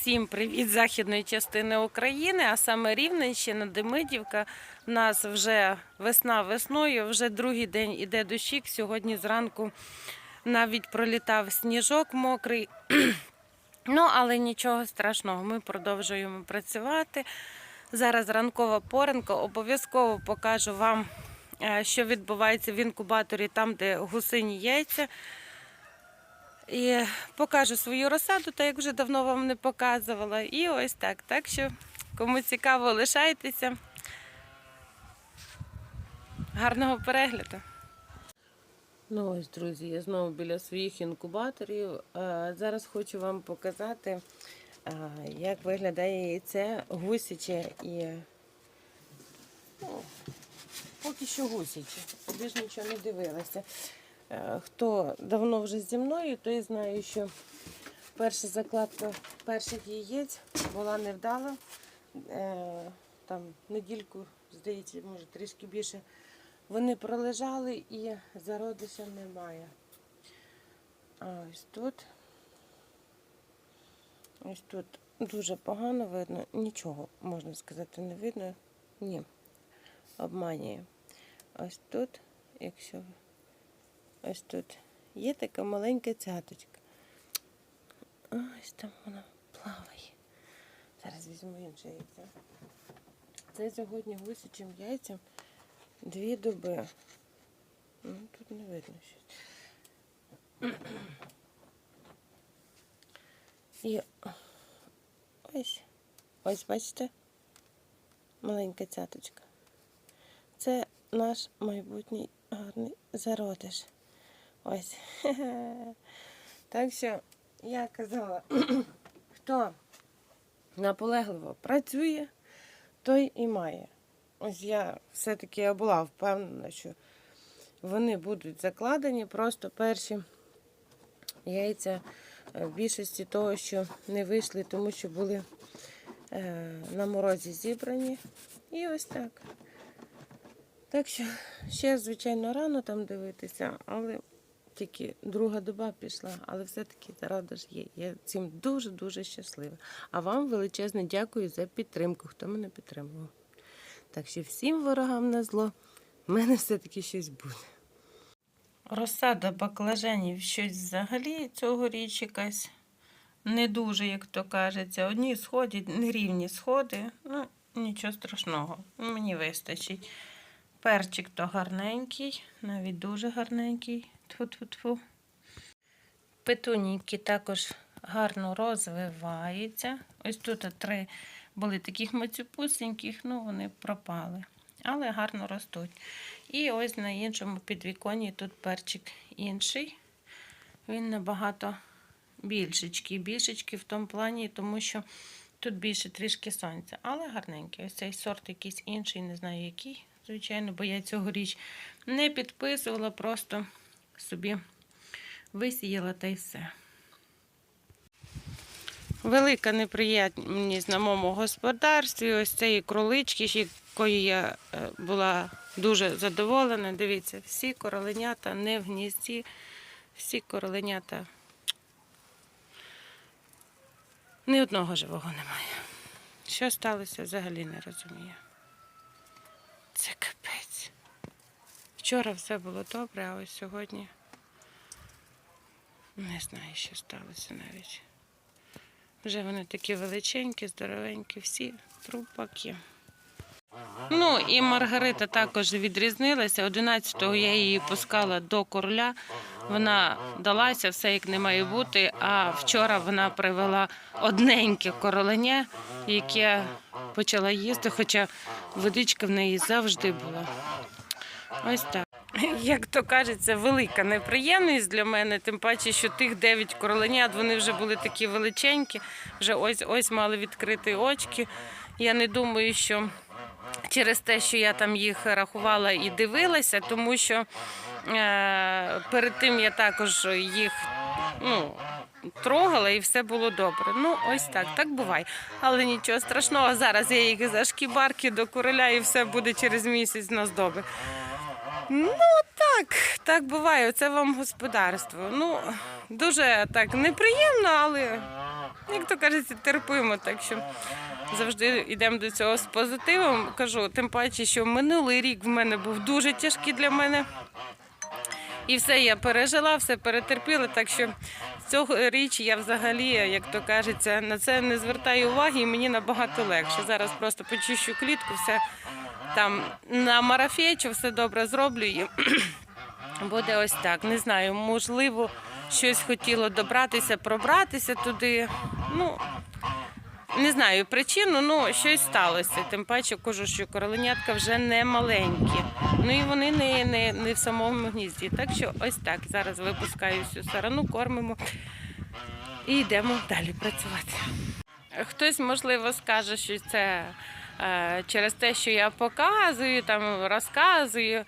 Всім привіт західної частини України, а саме Рівненщина, Демидівка. У нас вже весна весною, вже другий день іде дощик. Сьогодні зранку навіть пролітав сніжок мокрий. Ну, але нічого страшного, ми продовжуємо працювати. Зараз ранкова поринка. Обов'язково покажу вам, е, що відбувається в інкубаторі, там, де гусині яйця. І покажу свою розсаду, так як вже давно вам не показувала. І ось так. Так що, кому цікаво, лишайтеся. Гарного перегляду. Ну ось, друзі, я знову біля своїх інкубаторів. Е, Зараз хочу вам показати, е, як виглядає яйце гусяче і ну, поки що гусяче. Ж нічого не дивилися. Е, Хто давно вже зі мною, той знає, що перша закладка перших яєць була невдала. Е, Там недільку, здається, може трішки більше. Вони пролежали і зародиша немає. А ось тут. Ось тут дуже погано видно. Нічого, можна сказати, не видно. Ні, обманює. Ось тут, якщо Ось тут є така маленька цяточка. Ось там вона плаває. Зараз візьму інше яйце. Це сьогодні гусячим яйцям дві доби. Ну, тут не видно щось. І ось, ось бачите, маленька цяточка. Це наш майбутній гарний зародиш. Ось. Так що я казала, хто наполегливо працює, той і має. Ось я все-таки була впевнена, що вони будуть закладені, просто перші яйця е, в більшості того, що не вийшли, тому що були е, на морозі зібрані. І ось так. Так що ще, звичайно, рано там дивитися, але тільки друга доба пішла, але все-таки зарада ж є. Я цим дуже-дуже щаслива. А вам величезне дякую за підтримку, хто мене підтримував. Так що всім ворогам на зло, в мене все-таки щось буде. Розсада баклажанів щось взагалі цьогоріч якась не дуже, як то кажеться. Одні сходять, нерівні сходи. Ну, нічого страшного, мені вистачить. Перчик то гарненький, навіть дуже гарненький. Тьфу-тьфу-тьфу. Петунійки також гарно розвиваються. Ось тут три були таких мацюпусеньких, ну вони пропали, але гарно ростуть. І ось на іншому підвіконні тут перчик інший. Він набагато більшечки. Більшечки в тому плані, тому що тут більше трішки сонця, але гарненький. Ось цей сорт якийсь інший, не знаю який, звичайно, бо я цьогоріч не підписувала, просто собі висіяла та й все. Велика неприємність на моєму господарстві. Ось цієї кролички, з якою я е, була дуже задоволена. Дивіться, всі короленята не в гнізді, всі короленята. Ні одного живого немає. Що сталося, взагалі не розумію. Це. Вчора все було добре, а ось сьогодні не знаю, що сталося навіть. Вже вони такі величенькі, здоровенькі, всі трупаки. Ну і Маргарита також відрізнилася. 11-го я її пускала до короля. Вона далася, все як не має бути. А вчора вона привела одненьке короленя, яке почала їсти, хоча водичка в неї завжди була. Ось так. Як то кажеться, велика неприємність для мене, тим паче, що тих дев'ять короленят вони вже були такі величенькі, вже ось ось мали відкрити очки. Я не думаю, що через те, що я там їх рахувала і дивилася, тому що е, перед тим я також їх ну, трогала і все було добре. Ну, ось так, так буває. Але нічого страшного, зараз я їх за шкібарки до короля і все буде через місяць у нас добре. Ну так, так буває. Це вам господарство. Ну, дуже так неприємно, але як то кажеться, терпимо. Так що завжди йдемо до цього з позитивом. Кажу, тим паче, що минулий рік в мене був дуже тяжкий для мене. І все я пережила, все перетерпіла. Так що цього річ я взагалі, як то кажеться, на це не звертаю уваги, і мені набагато легше. Зараз просто почищу клітку, все там на марафечу, все добре зроблю і буде ось так. Не знаю, можливо, щось хотіло добратися, пробратися туди. Ну, не знаю причину, ну щось сталося. Тим паче кажу, що короленятка вже не маленькі. Ну і вони не, не, не в самому гнізді. Так що ось так. Зараз випускаю всю сарану, кормимо і йдемо далі працювати. Хтось, можливо, скаже, що це через те, що я показую, там розказую.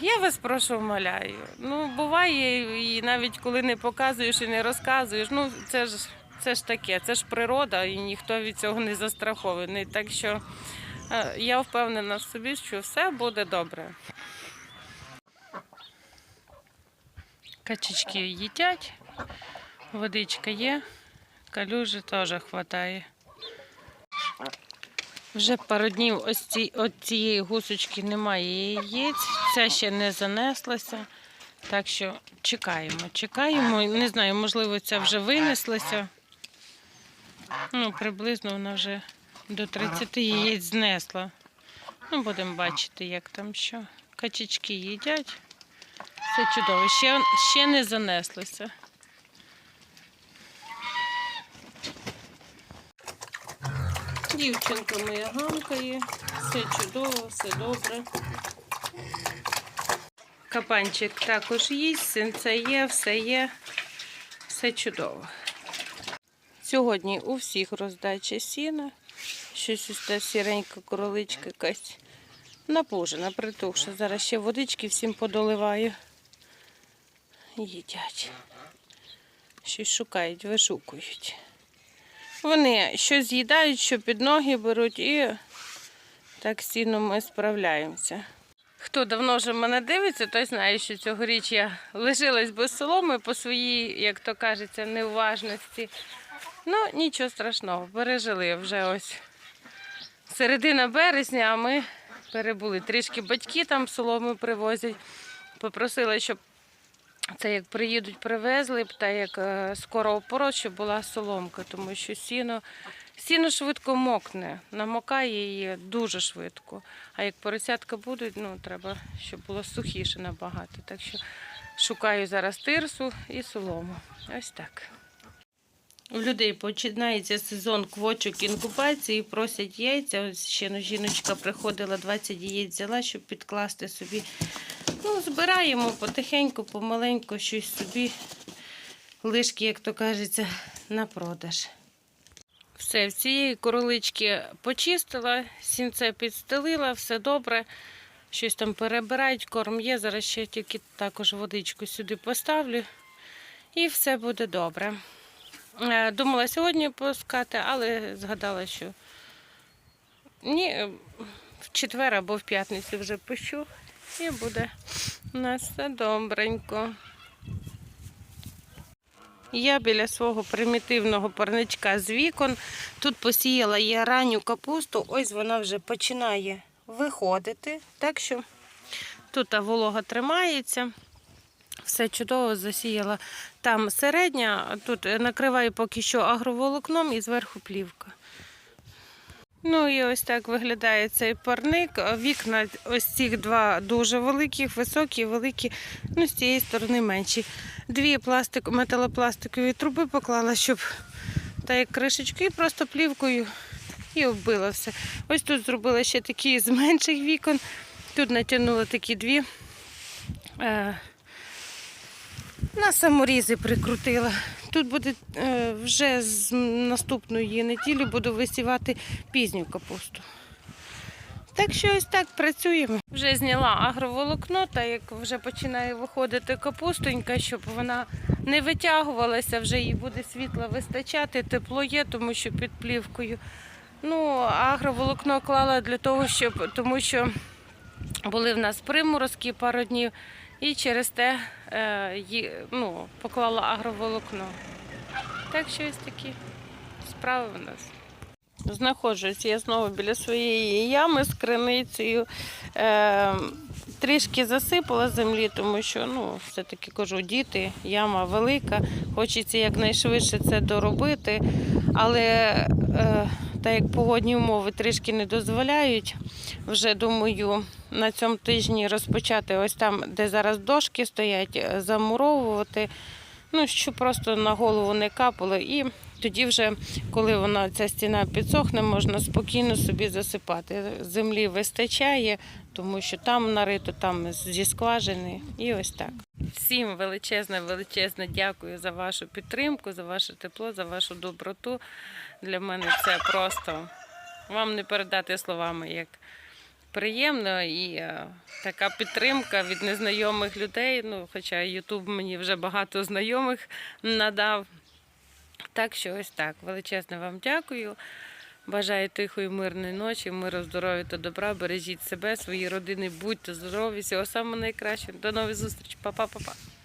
Я вас прошу, вмоляю. Ну, буває, і навіть коли не показуєш і не розказуєш, ну це ж це ж таке, це ж природа, і ніхто від цього не застрахований. Так що е, я впевнена в собі, що все буде добре. Качечки їдять, водичка є, калюжі теж вистачає. Вже пару днів ось ці, от цієї гусочки немає яєць, ця ще не занеслася. Так що чекаємо, чекаємо. Не знаю, можливо, ця вже винеслася. Ну, приблизно вона вже до 30 яєць знесла. Ну, будемо бачити, як там що. Качечки їдять. Все чудово. Ще, ще не занеслися. Дівчинка моя гамкає, все чудово, все добре. Капанчик також їсть, синце є, все є, все чудово. Сьогодні у всіх роздача сіна. Щось ось та сіренька короличка якась напужена, притухша. Зараз ще водички всім подоливаю. Їдять. Щось шукають, вишукують. Вони щось з'їдають, що під ноги беруть, і так сіно ми справляємося. Хто давно вже мене дивиться, той знає, що цьогоріч я лишилась без соломи по своїй, як то кажеться, неуважності. Ну, нічого страшного, пережили вже ось середина березня, а ми перебули. Трішки батьки там соломи привозять. Попросила, щоб це як приїдуть, привезли б, та як е, скоро опорос, щоб була соломка, тому що сіно, сіно швидко мокне, намокає її дуже швидко. А як поросятка будуть, ну треба, щоб було сухіше набагато. Так що шукаю зараз тирсу і солому. Ось так. У людей починається сезон квочок інкубації, просять яйця. Ось ще ну, жіночка приходила, 20 яєць взяла, щоб підкласти собі. Ну, збираємо потихеньку, помаленьку щось собі. Лишки, як то кажеться, на продаж. Все, в цієї королички почистила, сінце підстелила, все добре. Щось там перебирають, корм є. Зараз ще тільки також водичку сюди поставлю. І все буде добре. Е, Думала сьогодні пускати, але згадала, що ні, е, в четвер або в п'ятницю вже пущу. І буде у нас все добренько. Я біля свого примітивного парничка з вікон. Тут посіяла я ранню капусту, ось вона вже починає виходити. Так що тут волога тримається. Все чудово засіяла. Там середня, тут накриваю поки що агроволокном і зверху плівка. Ну і ось так виглядає цей парник. Вікна ось цих два дуже великих, високі, великі, ну з цієї сторони менші. Дві пластик, металопластикові труби поклала, щоб та як кришечки, і просто плівкою і оббила все. Ось тут зробила ще такі з менших вікон. Тут натягнула такі дві. Е, на саморізи прикрутила. Тут буде е, вже з наступної неділі буду висівати пізню капусту. Так що ось так працюємо. Вже зняла агроволокно, та як вже починає виходити капустонька, щоб вона не витягувалася, вже їй буде світла вистачати, тепло є, тому що під плівкою. Ну, агроволокно клала для того, щоб тому що були в нас приморозки пару днів, і через те е, ну, поклала агроволокно. Так що ось такі справи у нас. Знаходжусь я знову біля своєї ями з криницею. Е, трішки засипала землі, тому що ну, все-таки кажу, діти, яма велика. Хочеться якнайшвидше це доробити. Але е, так як погодні умови трішки не дозволяють, вже думаю на цьому тижні розпочати ось там, де зараз дошки стоять, е, замуровувати. Ну, щоб просто на голову не капало. І тоді вже, коли вона ця стіна підсохне, можна спокійно собі засипати. Землі вистачає, тому що там нарито, там зі скважини. І ось так. Всім величезне, величезне дякую за вашу підтримку, за ваше тепло, за вашу доброту. Для мене це просто вам не передати словами, як приємно і е, така підтримка від незнайомих людей. Ну, хоча Ютуб мені вже багато знайомих надав. Так що ось так. Величезне вам дякую. Бажаю тихої, мирної ночі, миру, здоров'я та добра. Бережіть себе, свої родини, будьте здорові. Всього самого найкращого. До нових зустрічей. Па-па-па-па.